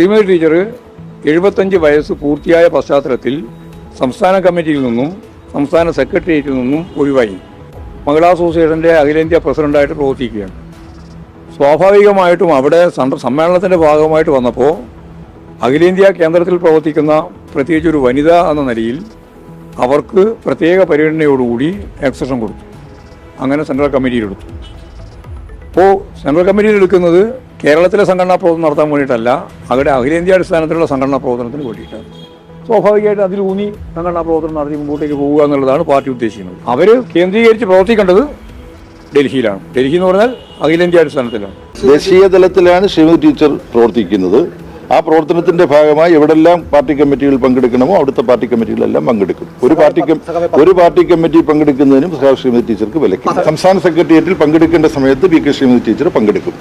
Shrimati teacher എഴുപത്തഞ്ച് വയസ്സ് പൂർത്തിയായ പശ്ചാത്തലത്തിൽ സംസ്ഥാന കമ്മിറ്റിയിൽ നിന്നും സംസ്ഥാന സെക്രട്ടേറിയറ്റിൽ നിന്നും ഒഴിവായി. മഹിളാ അസോസിയേഷന്റെ അഖിലേന്ത്യാ പ്രസിഡന്റായിട്ട് പ്രവർത്തിക്കുകയാണ്. സ്വാഭാവികമായിട്ടും അവിടെ സമ്മേളനത്തിന്റെ ഭാഗമായിട്ട് വന്നപ്പോൾ അഖിലേന്ത്യാ കേന്ദ്രത്തിൽ പ്രവർത്തിക്കുന്ന പ്രത്യേകിച്ച് ഒരു വനിത എന്ന നിലയിൽ അവർക്ക് പ്രത്യേക പരിഗണനയോടുകൂടി എക്സഷൻ കൊടുത്തു. അങ്ങനെ സെൻട്രൽ കമ്മിറ്റിയിൽ എടുത്തു. ഇപ്പോൾ സെൻട്രൽ കമ്മിറ്റിയിൽ എടുക്കുന്നത് കേരളത്തിലെ സംഘടനാ പ്രവർത്തനം നടത്താൻ വേണ്ടിയിട്ടല്ല അവരുടെ അഖിലേന്ത്യാ അടിസ്ഥാനത്തിലുള്ള സംഘടനാ പ്രവർത്തനത്തിന് വേണ്ടിയിട്ടാണ് സ്വാഭാവികമായിട്ട് അതിലൂന്നി സംഘടനാ പ്രവർത്തനം നടത്തി മുമ്പോട്ടേക്ക് പോവുക എന്നുള്ളതാണ് പാർട്ടി ഉദ്ദേശിക്കുന്നത്. അവർ കേന്ദ്രീകരിച്ച് പ്രവർത്തിക്കേണ്ടത് ഡൽഹിയിലാണ്. ഡൽഹി എന്ന് പറഞ്ഞാൽ അഖിലേന്ത്യാ അടിസ്ഥാനത്തിലാണ്. ദേശീയ തലത്തിലാണ് ശ്രീമതി ടീച്ചർ പ്രവർത്തിക്കുന്നത്. ആ പ്രവർത്തനത്തിന്റെ ഭാഗമായി എവിടെല്ലാം പാർട്ടി കമ്മിറ്റികൾ പങ്കെടുക്കണമോ അവിടുത്തെ പാർട്ടി കമ്മിറ്റികളെല്ലാം പങ്കെടുക്കും. ഒരു പാർട്ടി ഒരു പാർട്ടി കമ്മിറ്റി പങ്കെടുക്കുന്നതിനും ശ്രീമതി ടീച്ചർക്ക് വിലക്കും സംസ്ഥാന സെക്രട്ടേറിയറ്റിൽ പങ്കെടുക്കേണ്ട സമയത്ത് പി കെ ശ്രീമതി ടീച്ചർ പങ്കെടുക്കും.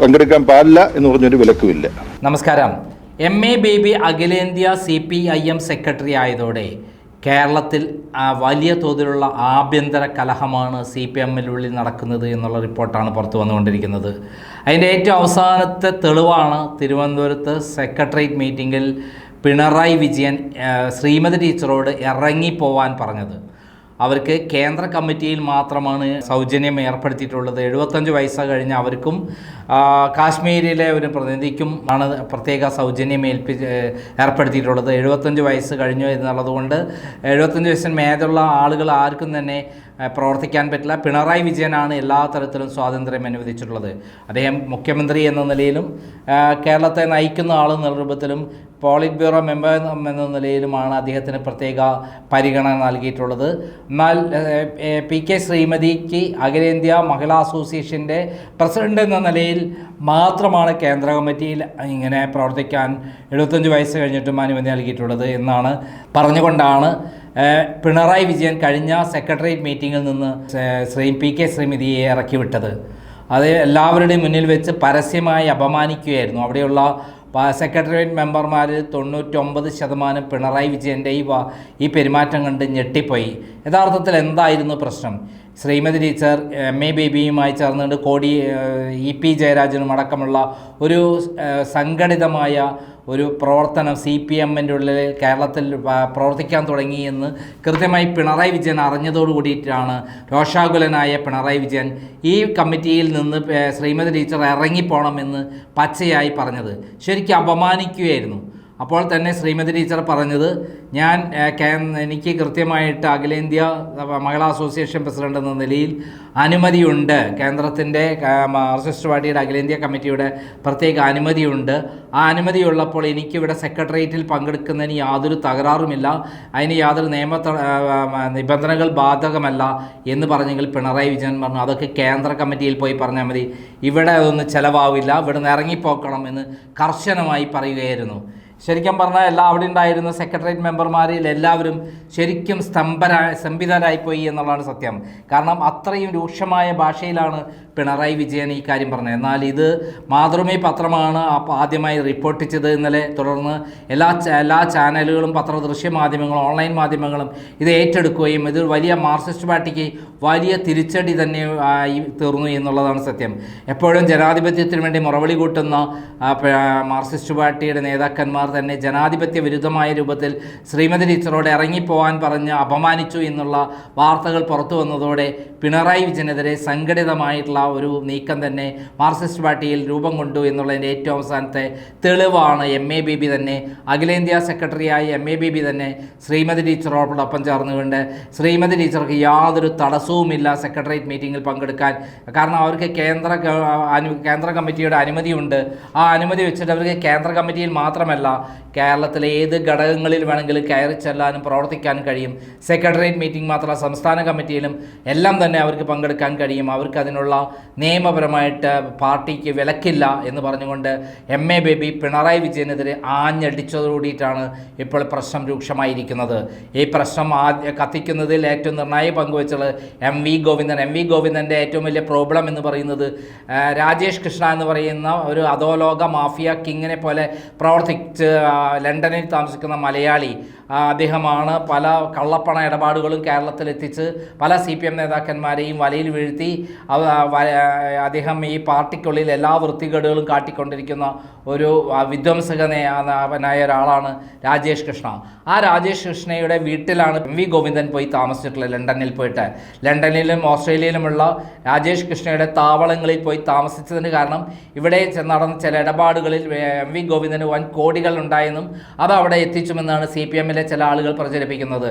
പങ്കെടുക്കാൻ പാടില്ല എന്ന് പറഞ്ഞൊരു വിലക്കുമില്ല. നമസ്കാരം. എം എ ബേബി അഖിലേന്ത്യാ C P I M secretary ആയതോടെ കേരളത്തിൽ വലിയ തോതിലുള്ള ആഭ്യന്തര കലഹമാണ് സി പി എമ്മിനുള്ളിൽ നടക്കുന്നത് എന്നുള്ള റിപ്പോർട്ടാണ് പുറത്തു വന്നുകൊണ്ടിരിക്കുന്നത്. അതിന്റെ ഏറ്റവും അവസാനത്തെ തെളിവാണ് തിരുവനന്തപുരത്ത് സെക്രട്ടേറിയറ്റ് മീറ്റിങ്ങിൽ പിണറായി വിജയൻ ശ്രീമതി ടീച്ചറോട് ഇറങ്ങിപ്പോവാൻ പറഞ്ഞത്. അവർക്ക് കേന്ദ്ര കമ്മിറ്റിയിൽ മാത്രമാണ് സൗജന്യം ഏർപ്പെടുത്തിയിട്ടുള്ളത്. എഴുപത്തഞ്ച് വയസ്സ് കഴിഞ്ഞ അവർക്കും കാശ്മീരിലെ ഒരു പ്രതിനിധിക്കും ആണ് പ്രത്യേക സൗജന്യം ഏൽപ്പി ഏർപ്പെടുത്തിയിട്ടുള്ളത്. എഴുപത്തഞ്ച് വയസ്സ് കഴിഞ്ഞു എന്നുള്ളത് കൊണ്ട് എഴുപത്തഞ്ച് വയസ്സിന് മേലുള്ള ആളുകൾ ആർക്കും തന്നെ പ്രവർത്തിക്കാൻ പറ്റില്ല. പിണറായി വിജയനാണ് എല്ലാ തരത്തിലും സ്വാതന്ത്ര്യം അനുവദിച്ചിട്ടുള്ളത്. അദ്ദേഹം മുഖ്യമന്ത്രി എന്ന നിലയിലും കേരളത്തെ നയിക്കുന്ന ആളെന്ന രൂപത്തിലും പോളിറ്റ് ബ്യൂറോ മെമ്പർ എന്ന നിലയിലുമാണ് അദ്ദേഹത്തിന് പ്രത്യേക പരിഗണന നൽകിയിട്ടുള്ളത്. എന്നാൽ പി കെ ശ്രീമതിക്ക് അഖിലേന്ത്യാ മഹിളാ അസോസിയേഷന്റെ പ്രസിഡന്റ് എന്ന നിലയിൽ മാത്രമാണ് കേന്ദ്ര കമ്മിറ്റിയിൽ ഇങ്ങനെ പ്രവർത്തിക്കാൻ എഴുപത്തഞ്ച് വയസ്സ് കഴിഞ്ഞിട്ടും അനുമതി നൽകിയിട്ടുള്ളത് എന്നാണ് പറഞ്ഞുകൊണ്ടാണ് പിണറായി വിജയൻ കഴിഞ്ഞ സെക്രട്ടേറിയറ്റ് മീറ്റിങ്ങിൽ നിന്ന് ശ്രീ പി കെ ശ്രീമതിയെ ഇറക്കി വിട്ടത് അത് എല്ലാവരുടെയും മുന്നിൽ വെച്ച് പരസ്യമായി അപമാനിക്കുകയായിരുന്നു. അവിടെയുള്ള സെക്രട്ടേറിയറ്റ് മെമ്പർമാർ തൊണ്ണൂറ്റൊമ്പത് ശതമാനം പിണറായി വിജയന്റെ ഈ ഈ പെരുമാറ്റം കണ്ട് ഞെട്ടിപ്പോയി. യഥാർത്ഥത്തിൽ എന്തായിരുന്നു പ്രശ്നം? ശ്രീമതി ടീച്ചർ എം എ ബേബിയുമായി ചേർന്നുകൊണ്ട് കോടി ഇ പി ജയരാജനും അടക്കമുള്ള ഒരു സംഘടിതമായ ഒരു പ്രവർത്തനം സി പി എമ്മിന്റെ ഉള്ളിൽ കേരളത്തിൽ പ്രവർത്തിക്കാൻ തുടങ്ങി എന്ന് കൃത്യമായി പിണറായി വിജയൻ അറിഞ്ഞതോടു കൂടിയിട്ടാണ് രോഷാകുലനായ പിണറായി വിജയൻ ഈ കമ്മിറ്റിയിൽ നിന്ന് ശ്രീമതി ടീച്ചർ ഇറങ്ങിപ്പോണമെന്ന് പച്ചയായി പറഞ്ഞത്. ശരിക്കും അപമാനിക്കുകയായിരുന്നു. അപ്പോൾ തന്നെ ശ്രീമതി ടീച്ചർ പറഞ്ഞത് ഞാൻ എനിക്ക് കൃത്യമായിട്ട് അഖിലേന്ത്യാ മഹിളാ അസോസിയേഷൻ പ്രസിഡന്റ് എന്ന നിലയിൽ അനുമതിയുണ്ട്. കേന്ദ്രത്തിന്റെ മാർക്സിസ്റ്റ് പാർട്ടിയുടെ അഖിലേന്ത്യാ കമ്മിറ്റിയുടെ പ്രത്യേക അനുമതിയുണ്ട്. ആ അനുമതിയുള്ളപ്പോൾ എനിക്കിവിടെ സെക്രട്ടേറിയറ്റിൽ പങ്കെടുക്കുന്നതിന് യാതൊരു തകരാറുമില്ല. അതിന് യാതൊരു നിയമ നിബന്ധനകൾ ബാധകമല്ല എന്ന് പറഞ്ഞെങ്കിൽ പിണറായി വിജയൻ പറഞ്ഞു. അതൊക്കെ കേന്ദ്ര കമ്മിറ്റിയിൽ പോയി പറഞ്ഞാൽ മതി. ഇവിടെ അതൊന്നും ചിലവാവില്ല. ഇവിടെ നിന്ന് ഇറങ്ങിപ്പോക്കണം എന്ന് കർശനമായി പറയുകയായിരുന്നു. ശരിക്കും പറഞ്ഞാൽ എല്ലാ അവിടെ ഉണ്ടായിരുന്ന സെക്രട്ടേറിയറ്റ് മെമ്പർമാരിൽ എല്ലാവരും ശരിക്കും സ്തംഭരാ സ്തംഭിതരായിപ്പോയി എന്നുള്ളതാണ് സത്യം. കാരണം അത്രയും രൂക്ഷമായ ഭാഷയിലാണ് പിണറായി വിജയൻ ഈ കാര്യം പറഞ്ഞത്. എന്നാൽ ഇത് മാതൃഭൂമി പത്രമാണ് ആദ്യമായി റിപ്പോർട്ട് ചെയ്തത് ഇന്നലെ. തുടർന്ന് എല്ലാ എല്ലാ ചാനലുകളും പത്ര ദൃശ്യ മാധ്യമങ്ങളും ഓൺലൈൻ മാധ്യമങ്ങളും ഇത് ഏറ്റെടുക്കുകയും ഇത് വലിയ മാർക്സിസ്റ്റ് പാർട്ടിക്ക് വലിയ തിരിച്ചടി തന്നെ ആയി തീർന്നു എന്നുള്ളതാണ് സത്യം. എപ്പോഴും ജനാധിപത്യത്തിന് വേണ്ടി മുറവിളി കൂട്ടുന്ന മാർക്സിസ്റ്റ് പാർട്ടിയുടെ നേതാക്കന്മാർ തന്നെ ജനാധിപത്യ വിരുദ്ധമായ രൂപത്തിൽ ശ്രീമതി ടീച്ചറോട് ഇറങ്ങിപ്പോവാൻ പറഞ്ഞ് അപമാനിച്ചു എന്നുള്ള വാർത്തകൾ പുറത്തു വന്നതോടെ പിണറായി വിജയനെതിരെ സംഘടിതമായിട്ടുള്ള ഒരു നീക്കം തന്നെ മാർക്സിസ്റ്റ് പാർട്ടിയിൽ രൂപം കൊണ്ടു എന്നുള്ളതിന്റെ ഏറ്റവും അവസാനത്തെ തെളിവാണ് എം എ ബി തന്നെ. അഖിലേന്ത്യാ സെക്രട്ടറിയായ എം എ ബി തന്നെ ശ്രീമതി ടീച്ചറോടൊപ്പം ചേർന്നുകൊണ്ട് ശ്രീമതി ടീച്ചർക്ക് യാതൊരു തടസ്സവുമില്ല സെക്രട്ടേറിയറ്റ് മീറ്റിങ്ങിൽ പങ്കെടുക്കാൻ. കാരണം അവർക്ക് കേന്ദ്ര കേന്ദ്ര കമ്മിറ്റിയുടെ അനുമതിയുണ്ട്. ആ അനുമതി വെച്ചിട്ട് അവർക്ക് കേന്ദ്ര കമ്മിറ്റിയിൽ മാത്രമല്ല കേരളത്തിലെ ഏത് ഘടകങ്ങളിൽ വേണമെങ്കിലും കയറി ചെല്ലാനും പ്രവർത്തിക്കാനും കഴിയും. സെക്രട്ടേറിയറ്റ് മീറ്റിംഗ് മാത്രമല്ല സംസ്ഥാന കമ്മിറ്റിയിലും എല്ലാം തന്നെ അവർക്ക് പങ്കെടുക്കാൻ കഴിയും. അവർക്ക് അതിനുള്ള നിയമപരമായിട്ട് പാർട്ടിക്ക് വിലക്കില്ല എന്ന് പറഞ്ഞുകൊണ്ട് എം എ ബേബി പിണറായി വിജയനെതിരെ ആഞ്ഞടിച്ചതോടുകൂടിയിട്ടാണ് ഇപ്പോൾ പ്രശ്നം രൂക്ഷമായിരിക്കുന്നത്. ഈ പ്രശ്നം ആദ്യ കത്തിക്കുന്നതിൽ ഏറ്റവും നിർണായക പങ്കുവച്ചത് M V Govindan. M V ഗോവിന്ദന്റെ ഏറ്റവും വലിയ പ്രോബ്ലം എന്ന് പറയുന്നത് രാജേഷ് കൃഷ്ണ എന്ന് പറയുന്ന ഒരു അധോലോക മാഫിയ കിങ്ങിനെ പോലെ പ്രവർത്തിച്ച് ലണ്ടനിൽ താമസിക്കുന്ന മലയാളി അദ്ദേഹമാണ് പല കള്ളപ്പണ ഇടപാടുകളും കേരളത്തിലെത്തിച്ച് പല സി പി എം നേതാക്കന്മാരെയും വലയിൽ വീഴ്ത്തി അദ്ദേഹം ഈ പാർട്ടിക്കുള്ളിൽ എല്ലാ വൃത്തികേടുകളും കാട്ടിക്കൊണ്ടിരിക്കുന്ന ഒരു വിധ്വംസകനായ ഒരാളാണ് രാജേഷ് കൃഷ്ണ. ആ രാജേഷ് കൃഷ്ണയുടെ വീട്ടിലാണ് എം വി ഗോവിന്ദൻ പോയി താമസിച്ചിട്ടുള്ളത് ലണ്ടനിൽ പോയിട്ട്. ലണ്ടനിലും ഓസ്ട്രേലിയയിലുമുള്ള രാജേഷ് കൃഷ്ണയുടെ താവളങ്ങളിൽ പോയി താമസിച്ചതിന് കാരണം ഇവിടെ നടന്ന ചില ഇടപാടുകളിൽ എം വി ഗോവിന്ദന് വൻ കോടികൾ ഉണ്ടായെന്നും അത് അവിടെ എത്തിച്ചുമെന്നാണ് സി പി ചില ആളുകൾ പ്രചരിപ്പിക്കുന്നത്.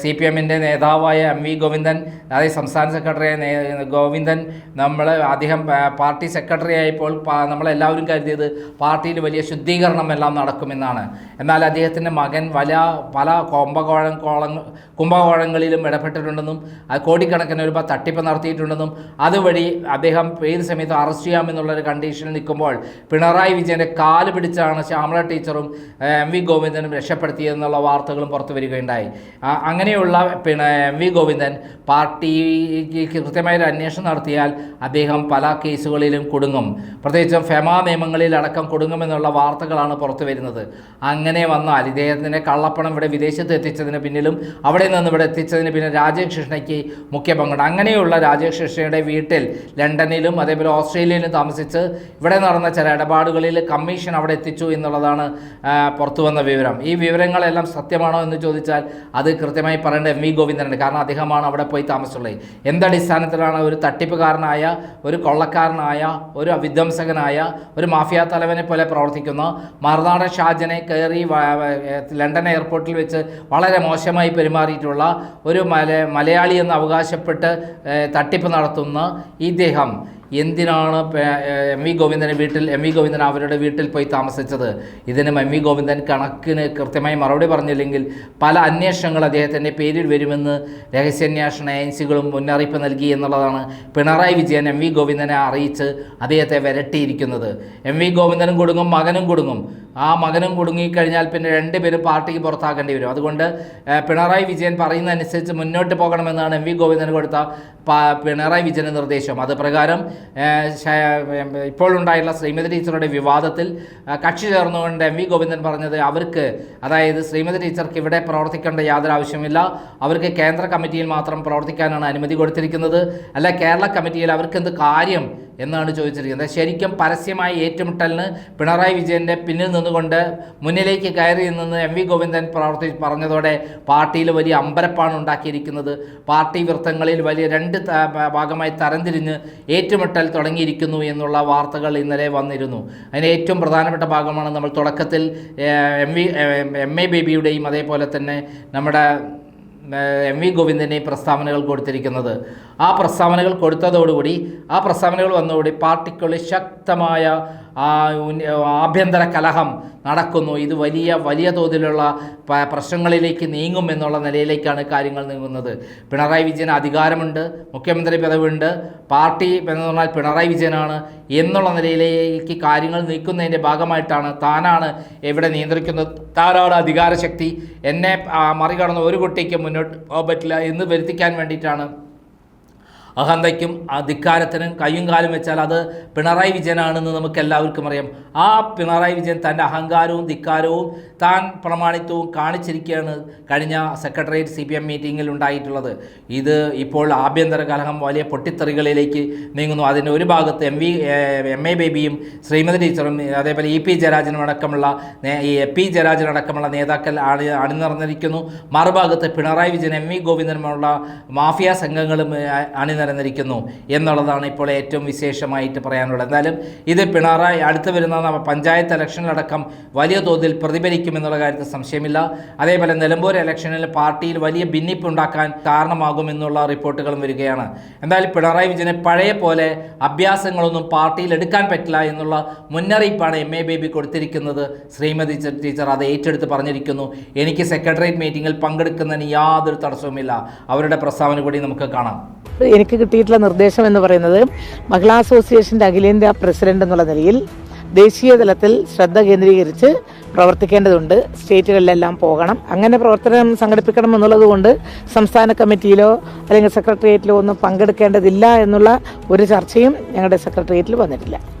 സി പി എമ്മിന്റെ നേതാവായ എം വി ഗോവിന്ദൻ അതായത് സംസ്ഥാന സെക്രട്ടറിയായ ഗോവിന്ദൻ നമ്മൾ അദ്ദേഹം പാർട്ടി സെക്രട്ടറി ആയപ്പോൾ നമ്മളെല്ലാവരും കരുതിയത് പാർട്ടിയിൽ വലിയ ശുദ്ധീകരണം എല്ലാം നടക്കുമെന്നാണ്. എന്നാൽ അദ്ദേഹത്തിന്റെ മകൻ വല പല കുംഭകോഴം കോളങ്ങ കുംഭകോഴങ്ങളിലും ഇടപെട്ടിട്ടുണ്ടെന്നും കോടിക്കണക്കിന് രൂപ തട്ടിപ്പ് നടത്തിയിട്ടുണ്ടെന്നും അതുവഴി അദ്ദേഹം ഏത് സമയത്ത് അറസ്റ്റ് ചെയ്യാമെന്നുള്ളൊരു കണ്ടീഷനിൽ നിൽക്കുമ്പോൾ പിണറായി വിജയന്റെ കാൽ പിടിച്ചാണ് ശ്യാമള ടീച്ചറും എം വി ഗോവിന്ദനും രക്ഷപ്പെടുത്തിയതെന്നുള്ള വാർത്തകളും പുറത്തു വരികയുണ്ടായി. അങ്ങനെയുള്ള പിന്നെ എം വി ഗോവിന്ദൻ പാർട്ടിക്ക് കൃത്യമായൊരു അന്വേഷണം നടത്തിയാൽ അദ്ദേഹം പല കേസുകളിലും കുടുങ്ങും. പ്രത്യേകിച്ചും ഫെമ നിയമങ്ങളിലടക്കം കുടുങ്ങുമെന്നുള്ള വാർത്തകളാണ് പുറത്തു വരുന്നത്. അങ്ങനെ വന്നാൽ ഇദ്ദേഹത്തിന്റെ കള്ളപ്പണം ഇവിടെ വിദേശത്ത് എത്തിച്ചതിന് പിന്നിലും അവിടെ നിന്ന് ഇവിടെ എത്തിച്ചതിന് പിന്നെ രാജേഷ് കൃഷ്ണയ്ക്ക് മുഖ്യ പങ്കുണ്ട്. അങ്ങനെയുള്ള രാജേഷ് കൃഷ്ണയുടെ വീട്ടിൽ ലണ്ടനിലും അതേപോലെ ഓസ്ട്രേലിയയിലും താമസിച്ച് ഇവിടെ നടന്ന ചില ഇടപാടുകളിൽ കമ്മീഷൻ അവിടെ എത്തിച്ചു എന്നുള്ളതാണ് പുറത്തു വന്ന വിവരം. ഈ വിവരങ്ങളെല്ലാം സത്യമാണോ എന്ന് ചോദിച്ചാൽ അത് കൃത്യമായി പറയേണ്ട എം വി ഗോവിന്ദനാണ് കാരണം അദ്ദേഹമാണ് അവിടെ പോയി താമസിച്ചുള്ളത്. എന്തടിസ്ഥാനത്തിലാണ് ഒരു തട്ടിപ്പുകാരനായ ഒരു കൊള്ളക്കാരനായ ഒരു വിധ്വംസകനായ ഒരു മാഫിയ തലവനെ പോലെ പ്രവർത്തിക്കുന്ന മറുനാടൻ ഷാജനെ കയറി ലണ്ടൻ എയർപോർട്ടിൽ വെച്ച് വളരെ മോശമായി പെരുമാറിയിട്ടുള്ള ഒരു മല മലയാളി എന്ന് അവകാശപ്പെട്ട് തട്ടിപ്പ് നടത്തുന്ന ഇദ്ദേഹം. എന്തിനാണ് എം വി ഗോവിന്ദന്റെ വീട്ടിൽ എം വി ഗോവിന്ദൻ അവരുടെ വീട്ടിൽ പോയി താമസിച്ചത്? ഇതിനും എം വി ഗോവിന്ദൻ കണക്കിന് കൃത്യമായി മറുപടി പറഞ്ഞില്ലെങ്കിൽ പല അന്വേഷണങ്ങൾ അദ്ദേഹത്തിന്റെ പേരിൽ വരുമെന്ന് രഹസ്യാന്വേഷണ ഏജൻസികളും മുന്നറിയിപ്പ് നൽകി എന്നുള്ളതാണ് പിണറായി വിജയൻ എം വി ഗോവിന്ദനെ അറിയിച്ച് അദ്ദേഹത്തെ വിരട്ടിയിരിക്കുന്നത്. എം വി ഗോവിന്ദനും കൊടുങ്ങും മകനും കൊടുങ്ങും. ആ മകനും കുടുങ്ങിക്കഴിഞ്ഞാൽ പിന്നെ രണ്ടുപേരും പാർട്ടിക്ക് പുറത്താക്കേണ്ടി വരും. അതുകൊണ്ട് പിണറായി വിജയൻ പറയുന്നതനുസരിച്ച് മുന്നോട്ട് പോകണമെന്നാണ് എം വി ഗോവിന്ദന് കൊടുത്ത പിണറായി വിജയന്റെ നിർദ്ദേശം. അത് പ്രകാരം ഇപ്പോഴുണ്ടായിട്ടുള്ള ശ്രീമതി ടീച്ചറുടെ വിവാദത്തിൽ കക്ഷി ചേർന്നുകൊണ്ട് എം വി ഗോവിന്ദൻ പറഞ്ഞത് അവർക്ക് അതായത് ശ്രീമതി ടീച്ചർക്ക് ഇവിടെ പ്രവർത്തിക്കേണ്ട യാതൊരു ആവശ്യമില്ല അവർക്ക് കേന്ദ്ര കമ്മിറ്റിയിൽ മാത്രം പ്രവർത്തിക്കാനാണ് അനുമതി കൊടുത്തിരിക്കുന്നത്. അല്ല കേരള കമ്മിറ്റിയിൽ അവർക്ക് എന്ത് കാര്യം എന്നാണ് ചോദിച്ചിരിക്കുന്നത്. ശരിക്കും പരസ്യമായി ഏറ്റുമുട്ടലിന് പിണറായി വിജയന്റെ പിന്നിൽ നിന്നുകൊണ്ട് മുന്നിലേക്ക് കയറി നിന്ന് എം വി ഗോവിന്ദൻ പ്രവർത്തി പറഞ്ഞതോടെ പാർട്ടിയിൽ വലിയ അമ്പരപ്പാണ് ഉണ്ടാക്കിയിരിക്കുന്നത്. പാർട്ടി വൃത്തങ്ങളിൽ വലിയ രണ്ട് ഭാഗമായി തരംതിരിഞ്ഞ് ഏറ്റുമുട്ടൽ തുടങ്ങിയിരിക്കുന്നു എന്നുള്ള വാർത്തകൾ ഇന്നലെ വന്നിരുന്നു. അതിന് ഏറ്റവും പ്രധാനപ്പെട്ട ഭാഗമാണ് നമ്മൾ തുടക്കത്തിൽ എം വി എം എ ബേബിയുടെയും അതേപോലെ തന്നെ നമ്മുടെ എം വി ഗോവിന്ദനെ പ്രസ്താവനകൾ കൊടുത്തിരിക്കുന്നത്. ആ പ്രസ്താവനകൾ കൊടുത്തതോടുകൂടി ആ പ്രസ്താവനകൾ വന്നതോടുകൂടി പാർട്ടിക്കുള്ളിൽ ശക്തമായ ആഭ്യന്തര കലഹം നടക്കുന്നു. ഇത് വലിയ വലിയ തോതിലുള്ള പ്രശ്നങ്ങളിലേക്ക് നീങ്ങും എന്നുള്ള നിലയിലേക്കാണ് കാര്യങ്ങൾ നീങ്ങുന്നത്. പിണറായി വിജയൻ അധികാരമുണ്ട് മുഖ്യമന്ത്രി പദവിയുണ്ട് പാർട്ടി എന്ന് പറഞ്ഞാൽ പിണറായി വിജയനാണ് എന്നുള്ള നിലയിലേക്ക് കാര്യങ്ങൾ നീക്കുന്നതിന്റെ ഭാഗമായിട്ടാണ് താനാണ് എവിടെ നിയന്ത്രിക്കുന്നത്. താനാണ് അധികാരശക്തി. എന്നെ മറികടന്ന് ഒരു കുട്ടിക്ക് മുന്നോട്ട് പോകാൻ പറ്റില്ല എന്ന് വരുത്തിക്കാൻ വേണ്ടിയിട്ടാണ് അഹന്തയ്ക്കും അധികാരത്തിനും കയ്യും കാലും വെച്ചാൽ അത് പിണറായി വിജയനാണെന്ന് നമുക്ക് എല്ലാവർക്കും അറിയാം. ആ പിണറായി വിജയൻ തന്റെ അഹങ്കാരവും ധിക്കാരവും താൻ പ്രമാണിത്വവും കാണിച്ചിരിക്കുകയാണ് കഴിഞ്ഞ സെക്രട്ടേറിയറ്റ് സി പി എം മീറ്റിങ്ങിൽ ഉണ്ടായിട്ടുള്ളത്. ഇത് ഇപ്പോൾ ആഭ്യന്തര കലഹം വലിയ പൊട്ടിത്തെറികളിലേക്ക് നീങ്ങുന്നു. അതിന്റെ ഒരു ഭാഗത്ത് എം വി എം എ ബേബിയും ശ്രീമതി ടീച്ചറും അതേപോലെ ഇ പി ജയരാജനും അടക്കമുള്ള ഈ എ പി ജയരാജൻ അടക്കമുള്ള നേതാക്കൾ അണി അണിനിറഞ്ഞിരിക്കുന്നു മറുഭാഗത്ത് പിണറായി വിജയൻ എം വി ഗോവിന്ദനുമുള്ള മാഫിയ സംഘങ്ങളും ഏ, അണിനിരന്നിരിക്കുന്നു എന്നുള്ളതാണ് ഇപ്പോൾ ഏറ്റവും വിശേഷമായിട്ട് പറയാനുള്ളത്. എന്നാലും ഇത് പിണറായി അടുത്ത് വരുന്ന പഞ്ചായത്ത് ഇലക്ഷനിലടക്കം വലിയ തോതിൽ പ്രതിഫലിക്കുമെന്നുള്ള കാര്യത്തിൽ സംശയമില്ല. അതേപോലെ നിലമ്പൂർ ഇലക്ഷനിൽ പാർട്ടിയിൽ വലിയ ഭിന്നിപ്പ് ഉണ്ടാക്കാൻ കാരണമാകുമെന്നുള്ള റിപ്പോർട്ടുകളും വരികയാണ്. എന്തായാലും പിണറായി വിജയനെ പഴയ പോലെ അഭ്യാസങ്ങളൊന്നും പാർട്ടിയിൽ എടുക്കാൻ പറ്റില്ല എന്നുള്ള മുന്നറിയിപ്പാണ് എം എ ബേബി കൊടുത്തിരിക്കുന്നത്. ശ്രീമതി ടീച്ചർ അത് ഏറ്റെടുത്ത് പറഞ്ഞിരിക്കുന്നു. എനിക്ക് സെക്രട്ടേറിയറ്റ് മീറ്റിംഗിൽ പങ്കെടുക്കുന്നതിന് യാതൊരു തടസ്സവുമില്ല. അവരുടെ പ്രസ്താവന കൂടി നമുക്ക് കാണാം. എനിക്ക് കിട്ടിയിട്ടുള്ള നിർദ്ദേശം എന്ന് പറയുന്നത് മഹിളാ അസോസിയേഷന്റെ അഖിലേന്ത്യാ പ്രസിഡന്റ് എന്നുള്ള നിലയിൽ ദേശീയ തലത്തിൽ ശ്രദ്ധ കേന്ദ്രീകരിച്ച് പ്രവർത്തിക്കേണ്ടതുണ്ട്. സ്റ്റേറ്റുകളിലെല്ലാം പോകണം. അങ്ങനെ പ്രവർത്തനം സംഘടിപ്പിക്കണം എന്നുള്ളതുകൊണ്ട് സംസ്ഥാന കമ്മിറ്റിയിലോ അല്ലെങ്കിൽ സെക്രട്ടേറിയറ്റിലോ ഒന്നും പങ്കെടുക്കേണ്ടതില്ല എന്നുള്ള ഒരു ചർച്ചയും ഞങ്ങളുടെ സെക്രട്ടേറിയറ്റിൽ വന്നിട്ടില്ല.